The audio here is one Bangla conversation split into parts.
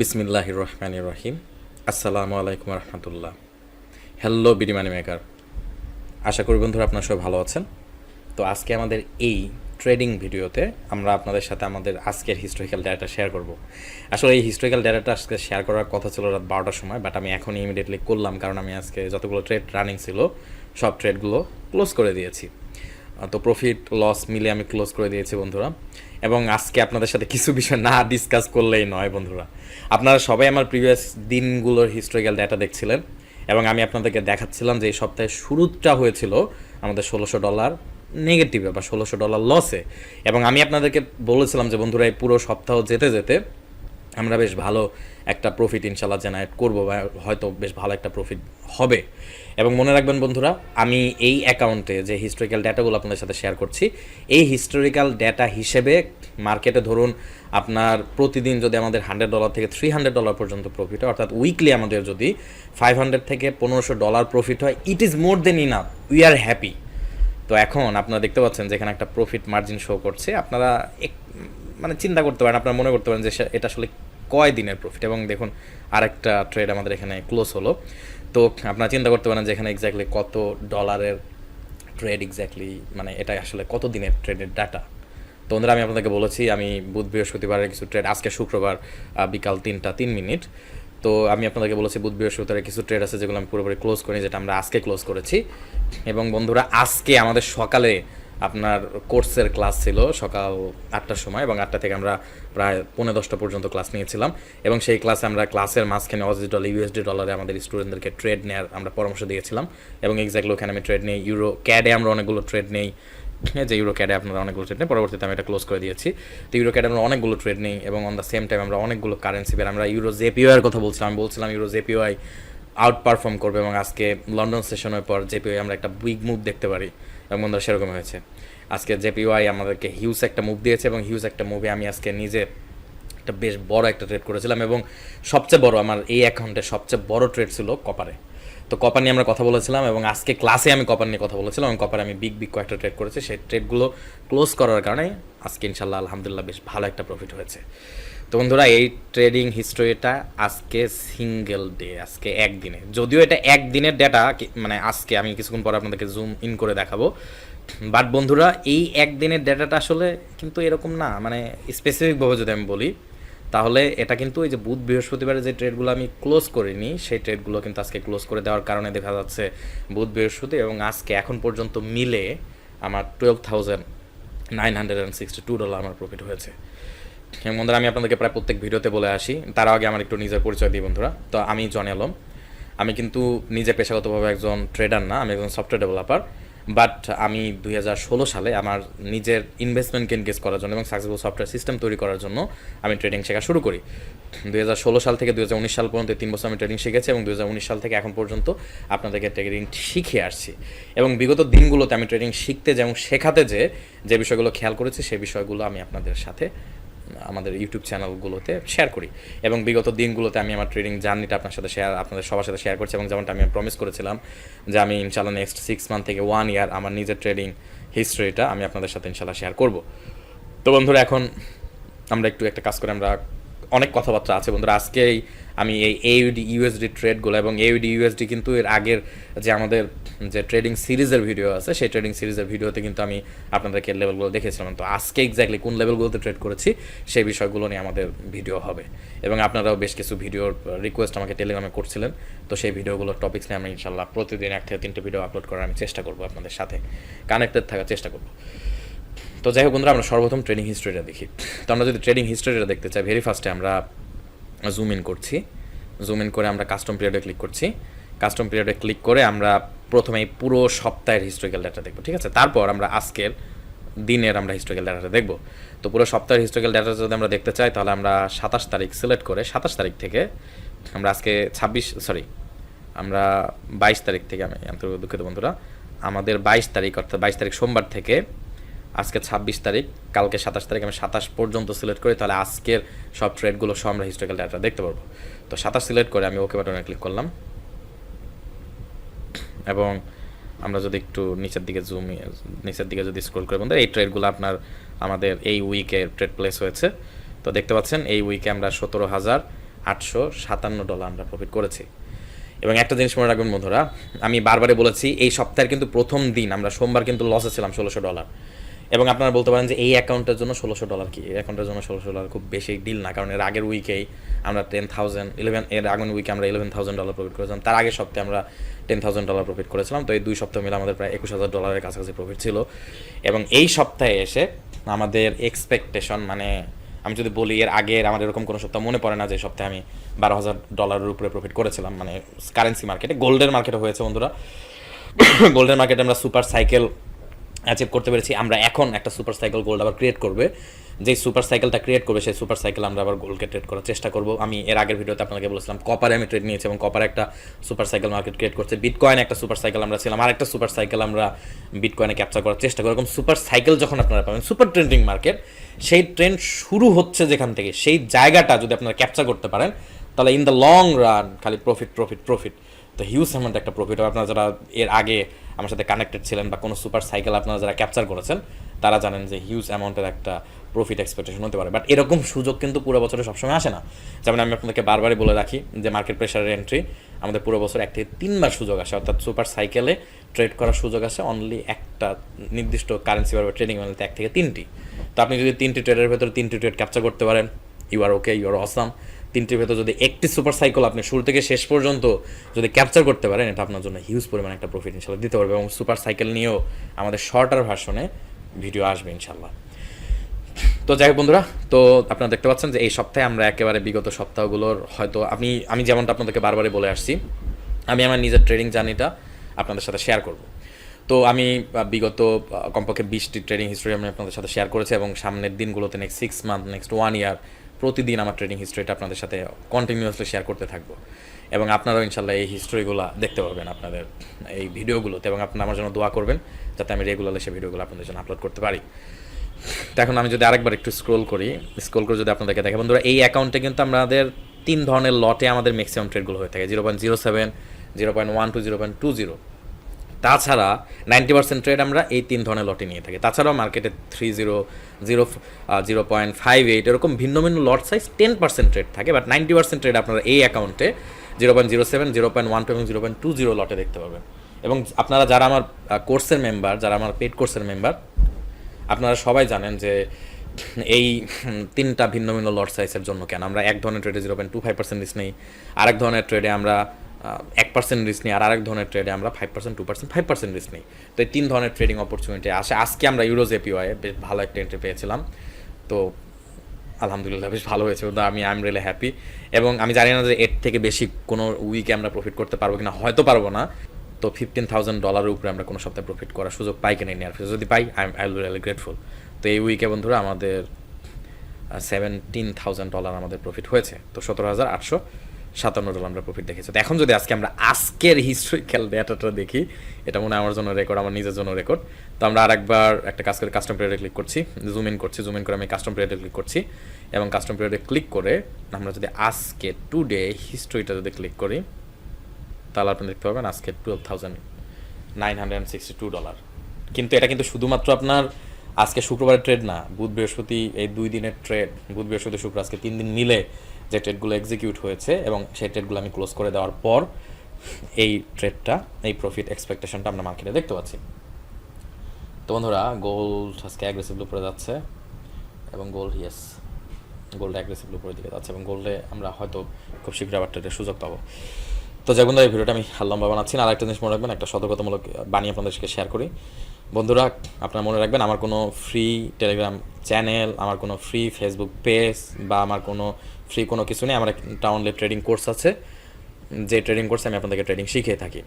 বিসমিল্লাহ রহমান রহিম আসসালামু আলাইকুম রহমতুল্লাহ। হ্যালো বিডিমানি মেকার আশা করি বন্ধুরা আপনার সবাই ভালো আছেন। তো আজকে আমাদের এই ট্রেডিং ভিডিওতে আমরা আপনাদের সাথে আমাদের আজকের হিস্টোরিক্যাল ডাটা শেয়ার করব। আসলে এই হিস্টোরিক্যাল ডাটাটা আজকে শেয়ার করার কথা ছিল রাত বারোটার সময় বাট আমি এখন ইমিডিয়েটলি করলাম, কারণ আমি আজকে যতগুলো ট্রেড রানিং ছিল, সব ট্রেডগুলো ক্লোজ করে দিয়েছি। তো প্রফিট লস মিলে আমি ক্লোজ করে দিয়েছি বন্ধুরা। এবং আজকে আপনাদের সাথে কিছু বিষয় না ডিসকাস করলেই নয় বন্ধুরা। আপনারা সবাই আমার প্রিভিয়াস দিনগুলোর হিস্টোরিক্যাল ডাটা দেখছিলেন এবং আমি আপনাদেরকে দেখাচ্ছিলাম যে এই সপ্তাহের শুরুটা হয়েছিল আমাদের ষোলোশো ডলার নেগেটিভে বা ষোলোশো ডলার লসে এবং আমি আপনাদেরকে বলেছিলাম যে বন্ধুরা এই পুরো সপ্তাহ যেতে যেতে আমরা বেশ ভালো একটা প্রফিট ইনশাল্লাহ জেনারেট করব বা হয়তো বেশ ভালো একটা প্রফিট হবে। এবং মনে রাখবেন বন্ধুরা, আমি এই অ্যাকাউন্টে যে হিস্টোরিক্যাল ডেটাগুলো আপনাদের সাথে শেয়ার করছি, এই হিস্টোরিক্যাল ডেটা হিসেবে মার্কেটে ধরুন আপনার প্রতিদিন যদি আমাদের হান্ড্রেড ডলার থেকে থ্রি হান্ড্রেড ডলার পর্যন্ত প্রফিট হয়, অর্থাৎ উইকলি আমাদের যদি ফাইভ হান্ড্রেড থেকে পনেরোশো ডলার প্রফিট হয় it is more than enough we are happy তো এখন আপনারা দেখতে পাচ্ছেন যেখানে একটা প্রফিট মার্জিন শো করছে। আপনারা মানে চিন্তা করতে পারেন, আপনারা মনে করতে পারেন যে এটা আসলে কয় দিনের প্রফিট এবং দেখুন, আরেকটা ট্রেড আমাদের এখানে ক্লোজ হলো। তো আপনারা চিন্তা করতে পারেন যে এখানে এক্স্যাক্টলি কত ডলারের ট্রেড এক্স্যাক্টলি মানে এটা আসলে কত দিনের ট্রেডের ডাটা তো বন্ধুরা, আমি আপনাদেরকে বলেছি, আমি বুধ বৃহস্পতিবারের কিছু ট্রেড আজকে শুক্রবার বিকাল তিনটা তিন মিনিট। তো আমি আপনাদেরকে বলেছি, বুধ বৃহস্পতিবারের কিছু ট্রেড আছে যেগুলো আমি পুরোপুরি ক্লোজ করি যেটা আমরা আজকে ক্লোজ করেছি। এবং বন্ধুরা, আজকে আমাদের সকালে আপনার কোর্সের ক্লাস ছিল সকাল আটটার সময় এবং আটটা থেকে আমরা প্রায় পৌনে দশটা পর্যন্ত ক্লাস নিয়েছিলাম। এবং সেই ক্লাসে আমরা ক্লাসের মাঝখানে অজি ডলার ইউএসডি ডলারে আমাদের স্টুডেন্টদেরকে ট্রেড নেওয়ার আমরা পরামর্শ দিয়েছিলাম। এবং এক্স্যাক্টলি ওখানে আমি ট্রেড নেই ইউরো ক্যাডে আমরা অনেকগুলো ট্রেড নেই। যে ইউরো ক্যাডে আপনারা অনেকগুলো ট্রেড নেই, পরবর্তীতে আমি এটা ক্লোজ করে দিয়েছি। তো ইউরো ক্যাডে আমরা অনেকগুলো ট্রেড নেই এবং অন দ্য সেম টাইম আমরা অনেকগুলো কারেন্সি বের, আমরা ইউরো জেপিও এর কথা বলছিলাম। আমি বলছিলাম ইউরো জেপিওআই আউট পারফর্ম করবে এবং আজকে লন্ডন সেশনের পর জেপিওআই আমরা একটা বিগ মুভ দেখতে পারি। এবং বন্ধুরা সেরকম হয়েছে। আজকে জেপিওআই আমাদেরকে হিউজ একটা মুভ দিয়েছে এবং হিউজ একটা মুভে আমি আজকে নিজে একটা বেশ বড় একটা ট্রেড করেছিলাম এবং সবচেয়ে বড় আমার এই অ্যাকাউন্টে সবচেয়ে বড় ট্রেড ছিল কপারে তো কপার নিয়ে আমরা কথা বলেছিলাম এবং আজকে ক্লাসে আমি কপার নিয়ে কথা বলেছিলাম এবং কপারে আমি বিগ বিগ কয়েকটা ট্রেড করেছি। সেই ট্রেডগুলো ক্লোজ করার কারণে আজকে ইনশাল্লাহ আলহামদুলিল্লাহ বেশ ভালো একটা প্রফিট হয়েছে। তো বন্ধুরা, এই ট্রেডিং হিস্টোরিটা আজকে সিঙ্গেল ডে আজকে একদিনে। যদিও এটা একদিনের ডেটা মানে আজকে আমি কিছুক্ষণ পরে আপনাদেরকে জুম ইন করে দেখাবো। বাট বন্ধুরা, এই একদিনের ডেটাটা আসলে কিন্তু এরকম না। মানে স্পেসিফিকভাবে যদি আমি বলি, তাহলে এটা কিন্তু এই যে বুধ বৃহস্পতিবারে যে ট্রেডগুলো আমি ক্লোজ করিনি, সেই ট্রেডগুলো কিন্তু আজকে ক্লোজ করে দেওয়ার কারণে দেখা যাচ্ছে বুধ বৃহস্পতি এবং আজকে এখন পর্যন্ত মিলে আমার twelve thousand nine hundred and sixty two dollar আমার প্রফিট হয়েছে। বন্ধুরা, আমি আপনাদেরকে প্রায় প্রত্যেক ভিডিওতে বলে আসি, তার আগে আমার একটু নিজের পরিচয় দিই, বন্ধুরা। তো আমি জন আলম আমি কিন্তু নিজে পেশাগতভাবে একজন ট্রেডার না, আমি একজন সফটওয়্যার ডেভেলপার বাট আমি দুই হাজার ষোলো সালে আমার নিজের ইনভেস্টমেন্টকে এনগেজ করার জন্য এবং সাকসেসফুল সফটওয়্যার সিস্টেম তৈরি করার জন্য আমি ট্রেডিং শেখা শুরু করি। দুই হাজার ষোলো সাল থেকে দুই হাজার উনিশ সাল পর্যন্ত তিন বছর আমি ট্রেডিং শিখেছি এবং দুই হাজার উনিশ সাল থেকে এখন পর্যন্ত আপনাদেরকে ট্রেডিং শিখে আসছি। এবং বিগত দিনগুলোতে আমি ট্রেডিং শিখতে যে এবং শেখাতে যে যে বিষয়গুলো খেয়াল করেছি সেই বিষয়গুলো আমি আপনাদের সাথে আমাদের ইউটিউব চ্যানেলগুলোতে শেয়ার করি। এবং বিগত দিনগুলোতে আমি আমার ট্রেডিং জার্নিটা আপনার সাথে শেয়ার আপনাদের সবার সাথে শেয়ার করছি এবং যেমনটা আমি প্রমিস করেছিলাম যে আমি ইনশাল্লাহ নেক্সট সিক্স মান্থ থেকে ওয়ান ইয়ার আমার নিজের ট্রেডিং হিস্ট্রিটা আমি আপনাদের সাথে ইনশাল্লাহ শেয়ার করব। তো বন্ধুরা, এখন আমরা একটু একটা কাজ করে আমরা অনেক কথাবার্তা আছে বন্ধুরা। আজকেই আমি এই এইউডি ইউএসডি ট্রেডগুলো এবং এইউডি ইউএসডি কিন্তু এর আগের যে আমাদের যে ট্রেডিং সিরিজের ভিডিও আছে, সেই ট্রেডিং সিরিজের ভিডিওতে কিন্তু আমি আপনাদেরকে লেভেলগুলো দেখেছিলাম। তো আজকে এক্স্যাক্টলি কোন লেভেলগুলোতে ট্রেড করেছি, সেই বিষয়গুলো নিয়ে আমাদের ভিডিও হবে। এবং আপনারাও বেশ কিছু ভিডিওর রিকোয়েস্ট আমাকে টেলিগ্রামে করছিলেন। তো সেই ভিডিওগুলোর টপিক্স নিয়ে আমি ইনশাল্লাহ প্রতিদিন এক থেকে তিনটে ভিডিও আপলোড করার আমি চেষ্টা করব আপনাদের সাথে। কানেক্টেড থাকার চেষ্টা করব। তো যাই হোক বন্ধুরা, আমরা সর্বপ্রথম ট্রেডিং হিস্ট্রিটা দেখি। তো আমরা যদি ট্রেডিং হিস্ট্রিটা দেখতে চাই ভেরি ফার্স্টে আমরা জুম ইন করছি। জুম ইন করে আমরা কাস্টম পিরিয়ডে ক্লিক করছি। কাস্টম পিরিয়ডে ক্লিক করে আমরা প্রথমে পুরো সপ্তাহের হিস্টোরিক্যাল ডাটা দেখব, ঠিক আছে? তারপর আমরা আজকের দিনের আমরা হিস্টোরিক্যাল ডাটাটা দেখব। তো পুরো সপ্তাহের হিস্টোরিক্যাল ডাটা যদি আমরা দেখতে চাই, তাহলে আমরা সাতাশ তারিখ সিলেক্ট করে সাতাশ তারিখ থেকে আমরা আজকে ছাব্বিশ সরি আমরা বাইশ তারিখ থেকে আমি আন্তরিক দুঃখিত বন্ধুরা, আমাদের বাইশ তারিখ অর্থাৎ বাইশ তারিখ সোমবার থেকে আজকে ছাব্বিশ তারিখ, কালকে সাতাশ তারিখ আমি সাতাশ পর্যন্ত সিলেক্ট করি, তাহলে আজকের সব ট্রেডগুলো সব আমরা হিস্টোরিক্যাল ডাটা দেখতে পারব। তো সাতাশ সিলেক্ট করে আমি ওকে বাটনে ক্লিক করলাম। এবং আমরা যদি একটু নিচের দিকে জুম নিচের দিকে যদি স্ক্রোল করে বন্ধু এই ট্রেডগুলো আপনার আমাদের এই উইকে ট্রেড প্লেস হয়েছে। তো দেখতে পাচ্ছেন, এই উইকে আমরা সতেরো হাজার আটশো সাতান্ন ডলার আমরা প্রফিট করেছি। এবং একটা জিনিস মনে রাখবেন, বন্ধুরা, আমি বারবারই বলেছি, এই সপ্তাহের কিন্তু প্রথম দিন, আমরা সোমবার কিন্তু লসে ছিলাম ষোলোশো ডলার এবং আপনারা বলতে পারেন যে এই অ্যাকাউন্টের জন্য ষোলোশো ডলার কি? এই অ্যাকাউন্টের জন্য ষোলোশো ডলার খুব বেশি ডিল না, কারণ এর আগের উইকেই আমরা টেন থাউজেন্ড ইলেভেন এর আগের উইকে আমরা ইলেভেন থাউজেন্ড ডলার প্রফিট করেছিলাম। তার আগের সপ্তাহে আমরা টেন থাউজেন্ড ডলার প্রফিট করেছিলাম। তো এই দুই সপ্তাহ মিলে আমাদের প্রায় একুশ হাজার ডলারের কাছাকাছি প্রফিট ছিল। এবং এই সপ্তাহে এসে আমাদের এক্সপেকটেশন মানে আমি যদি বলি এর আগের আমার এরকম কোনো সপ্তাহ মনে পড়ে না যে সপ্তাহে আমি বারো হাজার ডলারের উপরে প্রফিট করেছিলাম। মানে কারেন্সি মার্কেটে গোল্ডের মার্কেটে হয়েছে বন্ধুরা। গোল্ডের মার্কেটে আমরা সুপার সাইকেল অ্যাচিভ করতে পেরেছি, আমরা এখন একটা সুপার সাইকেল গোল্ড আবার ক্রিয়েট করবে। যেই সুপার সাইকেলটা ক্রিয়েট করবে, সেই সুপার সাইকেল আমরা আবার গোল্ডকে ট্রেড করার চেষ্টা করব। আমি এর আগের ভিডিওতে আপনাকে বলেছিলাম কপারে আমি ট্রেড নিয়েছি এবং কপারে একটা সুপার সাইকেল মার্কেট ক্রিয়েট করছে। বিটকয়েন একটা সুপার সাইকেল আমরা ছিলাম, আর একটা সুপার সাইকেল আমরা বিটকয়েনে ক্যাপচার করার চেষ্টা করি এরকম সুপার সাইকেল যখন আপনারা পাবেন সুপার ট্রেন্ডিং মার্কেট সেই ট্রেন্ড শুরু হচ্ছে যেখান থেকে, সেই জায়গাটা যদি আপনারা ক্যাপচার করতে পারেন, তাহলে ইন দ্য লং রান খালি প্রফিট প্রফিট প্রফিট তো হিউজ অ্যামাউন্ট একটা প্রফিট হবে আপনারা যারা এর আগে আমার সাথে কানেক্টেড ছিলেন বা কোনো সুপার সাইকেল আপনারা যারা ক্যাপচার করেছেন, তারা জানেন যে হিউজ অ্যামাউন্টের একটা প্রফিট এক্সপেকটেশন হতে পারে। বাট এরকম সুযোগ কিন্তু পুরো বছরে সবসময় আসে না। যেমন আমি আপনাদেরকে বারবারই বলে রাখি যে মার্কেট প্রেশারের এন্ট্রি আমাদের পুরো বছর এক থেকে তিনবার সুযোগ আসে। অর্থাৎ সুপার সাইকেলে ট্রেড করার সুযোগ আসে অনলি একটা নির্দিষ্ট কারেন্সি বা ট্রেডিং মানে এক থেকে তিনটি। তো আপনি যদি তিনটি ট্রেডের ভেতরে তিনটি ট্রেড ক্যাপচার করতে পারেন you are okay you are awesome তিনটির ভেতর যদি একটি সুপার সাইকেল আপনি শুরু থেকে শেষ পর্যন্ত যদি ক্যাপচার করতে পারেন, এটা আপনার জন্য হিউজ পরিমাণে একটা প্রফিট ইনশাল্লাহ দিতে পারবে এবং সুপার সাইকেল নিয়েও আমাদের শর্টার ভার্সনে ভিডিও আসবে ইনশাল্লাহ তো যাই হোক বন্ধুরা, তো আপনারা দেখতে পাচ্ছেন যে এই সপ্তাহে আমরা একেবারে বিগত সপ্তাহগুলোর হয়তো আমি আমি যেমনটা আপনাদেরকে বারবারই বলে আসছি, আমি আমার নিজের ট্রেডিং জার্নিটা আপনাদের সাথে শেয়ার করব। তো আমি বিগত কমপক্ষে বিশটি ট্রেডিং হিস্ট্রি আমি আপনাদের সাথে শেয়ার করেছি এবং সামনের দিনগুলোতে next six month next one year প্রতিদিন আমার ট্রেডিং হিস্ট্রিটা আপনাদের সাথে কন্টিনিউয়াসলি শেয়ার করতে থাকব। এবং আপনারাও ইনশাল্লাহ এই হিস্ট্রিগুলো দেখতে পারবেন আপনাদের এই ভিডিওগুলোতে এবং আপনারা আমার জন্য দোয়া করবেন যাতে আমি রেগুলারলি সেই ভিডিওগুলো আপনাদের জন্য আপলোড করতে পারি। তো এখন আমি যদি আরেকবার একটু স্ক্রোল করি স্ক্রোল করে যদি আপনাদেরকে দেখে, বন্ধুরা, এই অ্যাকাউন্টে কিন্তু আমাদের তিন ধরনের লটে আমাদের ম্যাক্সিমাম ট্রেডগুলো হয়ে থাকে। Zero point zero seven zero point one two zero point two zero তাছাড়া নাইনটি পার্সেন্ট ট্রেড আমরা এই তিন ধরনের লটে নিয়ে থাকি। তাছাড়াও মার্কেটে three zero zero zero point five eight এরকম ভিন্ন ভিন্ন lot size ten percent trade থাকে বাট নাইনটি পার্সেন্ট ট্রেড আপনারা এই অ্যাকাউন্টে zero point zero seven zero point one two এবং জিরো পয়েন্ট টু জিরো লটে দেখতে পাবেন এবং আপনারা যারা আমার কোর্সের মেম্বার যারা আমার পেড কোর্সের মেম্বার আপনারা সবাই জানেন যে এই তিনটা ভিন্ন ভিন্ন লট সাইজের জন্য কেন? আমরা এক ধরনের ট্রেডে zero point two five percent risk নেই, আরেক ধরনের ট্রেডে আমরা এক পার্সেন্ট রিস্ক নিই, আর আরেক ধরনের ট্রেডে আমরা five percent two percent five percent risk নিই। তো এই তিন ধরনের ট্রেডিং অপরচুনিটি আসে। আজকে আমরা ইউরোজ এপিওয়াই বেশ ভালো একটা এন্ট্রি পেয়েছিলাম। তো আলহামদুলিল্লাহ বেশ ভালো হয়েছে। তো আমি আই এম রিয়েলি হ্যাপি এবং আমি জানি না যে এর থেকে বেশি কোনো উইকে আমরা প্রফিট করতে পারব কিনা। হয়তো পারব না। তো ফিফটিন থাউজেন্ড ডলারের উপরে আমরা কোনো সপ্তাহে প্রফিট করার সুযোগ পাই কিনা নেওয়ার ফিরে যদি পাই আই আই রিয়েলি গ্রেটফুল তো এই উইকে বন্ধুরা আমাদের সেভেন্টিন থাউজেন্ড ডলার আমাদের প্রফিট হয়েছে। তো সতেরো হাজার আটশো সাতান্ন ডলার আমরা প্রফিট দেখেছি। তো এখন যদি আজকে আমরা আজকের হিস্ট্রিক্যাল ডেটাটা দেখি, এটা মনে হয় আমার জন্য রেকর্ড আমার নিজের জন্য রেকর্ড তো আমরা আরেকবার একটা কাজ করে কাস্টম পিরিয়ডে ক্লিক করছি জুম ইন করছি জুম ইন করে আমি কাস্টম পিরিয়ডে ক্লিক করছি। এবং কাস্টম পিরিয়ডে ক্লিক করে আমরা যদি আজকে টুডে হিস্ট্রিটা যদি ক্লিক করি, তাহলে আপনি দেখতে পাবেন আজকে twelve thousand nine hundred sixty two dollar কিন্তু এটা কিন্তু শুধুমাত্র আপনার আজকে শুক্রবারের ট্রেড না, বুধ বৃহস্পতি এই দুই দিনের ট্রেড বুধ বৃহস্পতি শুক্র আজকে তিন দিন মিলে যে ট্রেডগুলো এক্সিকিউট হয়েছে এবং সেই ট্রেডগুলো আমি ক্লোজ করে দেওয়ার পর এই ট্রেডটা এই প্রফিট এক্সপেকটেশনটা আমরা মার্কেটে দেখতে পাচ্ছি। তো বন্ধুরা গোল্ড আজকে অ্যাগ্রেসিভলি উপরে যাচ্ছে এবং গোল্ড ইয়েস গোল্ড অ্যাগ্রেসিভলি উপরের দিকে যাচ্ছে এবং গোল্ডে আমরা হয়তো খুব শীঘ্র আবার ট্রেডের সুযোগ পাবো। তো যাই বন্ধুরা, এই ভিডিওটা আমি লম্বা বানাচ্ছি আর একটা জিনিস মনে রাখবেন, একটা সতর্কতামূলক বানিয়ে আপনাদেরকে শেয়ার করি। বন্ধুরা, আপনারা মনে রাখবেন, আমার কোনো ফ্রি টেলিগ্রাম চ্যানেল আমার কোনো ফ্রি ফেসবুক পেজ বা আমার কোনো ফ্রি কোনো কিছু নেই, আমার একটা অনলি ট্রেডিং কোর্স আছে। যে ট্রেডিং কোর্সে আমি আপনাদেরকে ট্রেডিং শিখিয়ে থাকি।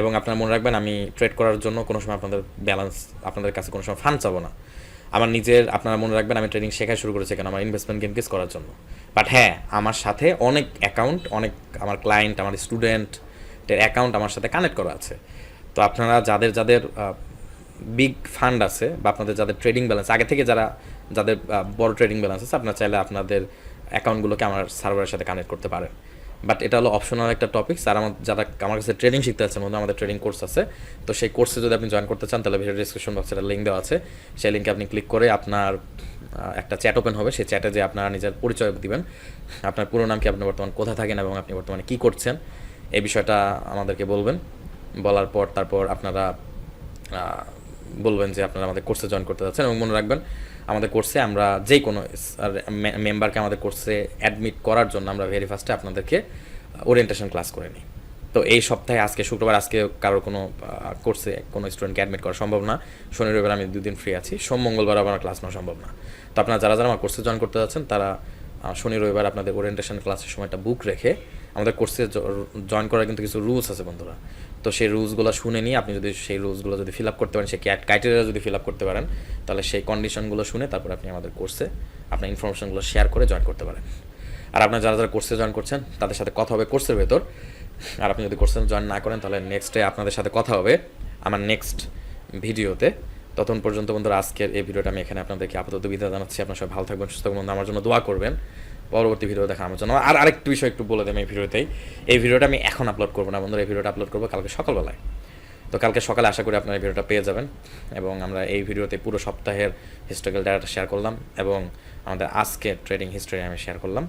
এবং আপনারা মনে রাখবেন, আমি ট্রেড করার জন্য কোনো সময় আপনাদের ব্যালেন্স আপনাদের কাছে কোনো সময় ফান্ড চাবো না। আমার নিজের, আপনারা মনে রাখবেন, আমি ট্রেডিং শেখা শুরু করেছি কেন? আমার ইনভেস্টমেন্ট ইনক্রিজ করার জন্য। বাট হ্যাঁ আমার সাথে অনেক অ্যাকাউন্ট অনেক আমার ক্লায়েন্ট আমার স্টুডেন্টের অ্যাকাউন্ট আমার সাথে কানেক্ট করা আছে। তো আপনারা যাদের যাদের বিগ ফান্ড আছে বা আপনাদের যাদের ট্রেডিং ব্যালেন্স আগে থেকে যারা, যাদের বড় ট্রেডিং ব্যালেন্স আছে, আপনারা চাইলে আপনাদের অ্যাকাউন্টগুলোকে আমার সার্ভারের সাথে কানেক্ট করতে পারেন বাট এটা হলো অপশনাল একটা টপিক আর আমার যারা, আমার কাছে ট্রেনিং শিখতে আছেন মধ্যে আমাদের ট্রেনিং কোর্স আছে। তো সেই কোর্সে যদি আপনি জয়েন করতে চান, তাহলে ভিডিও ডিসক্রিপশন বক্সে একটা লিঙ্ক দেওয়া আছে। সেই লিঙ্কে আপনি ক্লিক করে আপনার একটা চ্যাট ওপেন হবে। সেই চ্যাটে যে আপনার নিজের পরিচয় দিবেন। আপনার পুরো নাম কি, আপনি বর্তমান কোথায় থাকেন এবং আপনি বর্তমানে কী করছেন, এই বিষয়টা আমাদেরকে বলবেন। বলার পর তারপর আপনারা বলবেন যে আপনারা আমাদের কোর্সে জয়েন করতে যাচ্ছেন এবং মনে রাখবেন আমাদের কোর্সে আমরা যে কোনো মেম্বারকে আমাদের কোর্সে অ্যাডমিট করার জন্য আমরা ভেরি ফার্স্টে আপনাদেরকে ওরিয়েন্টেশন ক্লাস করে নিই। তো এই সপ্তাহে আজকে শুক্রবার, আজকে কারোর কোনো কোর্সে কোনো স্টুডেন্টকে অ্যাডমিট করা সম্ভব না। শনি, রবিবার আমি দুদিন ফ্রি আছি। সোম, মঙ্গলবার আমার ক্লাস নেওয়া সম্ভব না। তো আপনারা যারা যারা আমার কোর্সে জয়েন করতে যাচ্ছেন, তারা শনি রবিবার আপনাদের ওরিয়েন্টেশন ক্লাসের সময়টা বুক রেখে আমাদের কোর্সে জয়েন করার কিন্তু কিছু রুলস আছে বন্ধুরা। তো সেই রুলসগুলো শুনে নিয়ে আপনি যদি সেই রুলসগুলো যদি ফিল আপ করতে পারেন, সেই ক্যাট ক্রাইটেরিয়া যদি ফিল আপ করতে পারেন, তাহলে সেই কন্ডিশনগুলো শুনে তারপর আপনি আমাদের কোর্সে আপনার ইনফরমেশনগুলো শেয়ার করে জয়েন করতে পারেন। আর আপনার যারা যারা কোর্সে জয়েন করছেন, তাদের সাথে কথা হবে কোর্সের ভেতর। আর আপনি যদি কোর্সে জয়েন না করেন, তাহলে নেক্সট ডে আপনাদের সাথে কথা হবে আমার নেক্সট ভিডিওতে ততক্ষণ পর্যন্ত বন্ধুরা আজকের এই ভিডিওটা আমি এখানে আপনাদেরকে আপাতত বিদায় জানাচ্ছি। আপনার সবাই ভালো থাকবেন, সুস্থ থাকবেন, আমার জন্য দোয়া করবেন। পরবর্তী ভিডিও দেখা আমার জন্য। আর আরেকটু বিষয় একটু বলে দেবেন এই ভিডিওতেই। এই ভিডিওটা আমি এখন আপলোড করব না বন্ধুরা, এই ভিডিওটা আপলোড করব কালকে সকালবেলায়। তো কালকে সকালে আশা করি আপনারা এই ভিডিওটা পেয়ে যাবেন এবং আমরা এই ভিডিওতে পুরো সপ্তাহের হিস্টোরিক্যাল ডাটাটা শেয়ার করলাম এবং আমাদের আজকে ট্রেডিং হিস্টোরি আমি শেয়ার করলাম।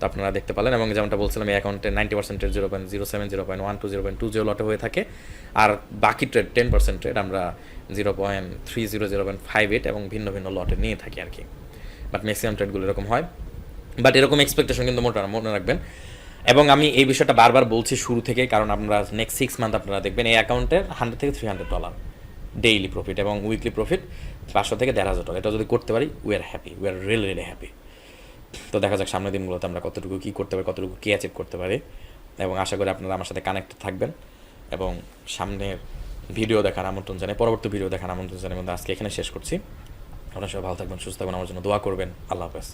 তো আপনারা দেখতে পেলেন এবং যেমনটা বলছিলাম, এই অ্যাকাউন্টে নাইনটি পার্সেন্টের zero point zero seven zero point one two zero point two zero লটে হয়ে থাকে। আর বাকি ট্রেড টেন পার্সেন্ট ট্রেড আমরা zero point three zero zero point five eight এবং ভিন্ন ভিন্ন লটে নিয়ে থাকি আর কি বাট ম্যাক্সিমাম ট্রেডগুলো এরকম হয়। বাট এরকম এক্সপেকটেশন কিন্তু মোটা, মনে রাখবেন। এবং আমি এই বিষয়টা বারবার বলছি শুরু থেকে কারণ আপনারা নেক্সট সিক্স মান্থ আপনারা দেখবেন, এই অ্যাকাউন্টের হান্ড্রেড থেকে three hundred dollar daily profit এবং উইকলি প্রফিট পাঁচশো থেকে দেড় হাজার ডলার এটা যদি করতে পারি we are happy we are really really happy তো দেখা যাক সামনের দিনগুলোতে আমরা কতটুকু কী করতে পারি, কতটুকু কী অ্যাচিভ করতে পারি। এবং আশা করি আপনারা আমার সাথে কানেক্টেড থাকবেন এবং সামনের ভিডিও দেখার আমন্ত্রণ জানাই, পরবর্তী ভিডিও দেখার আমন্ত্রণ জানাই। আজকে এখানে শেষ করছি। আপনারা সবাই ভালো থাকবেন, সুস্থ থাকবেন, আমার জন্য দোয়া করবেন। আল্লাহ হাফেজ।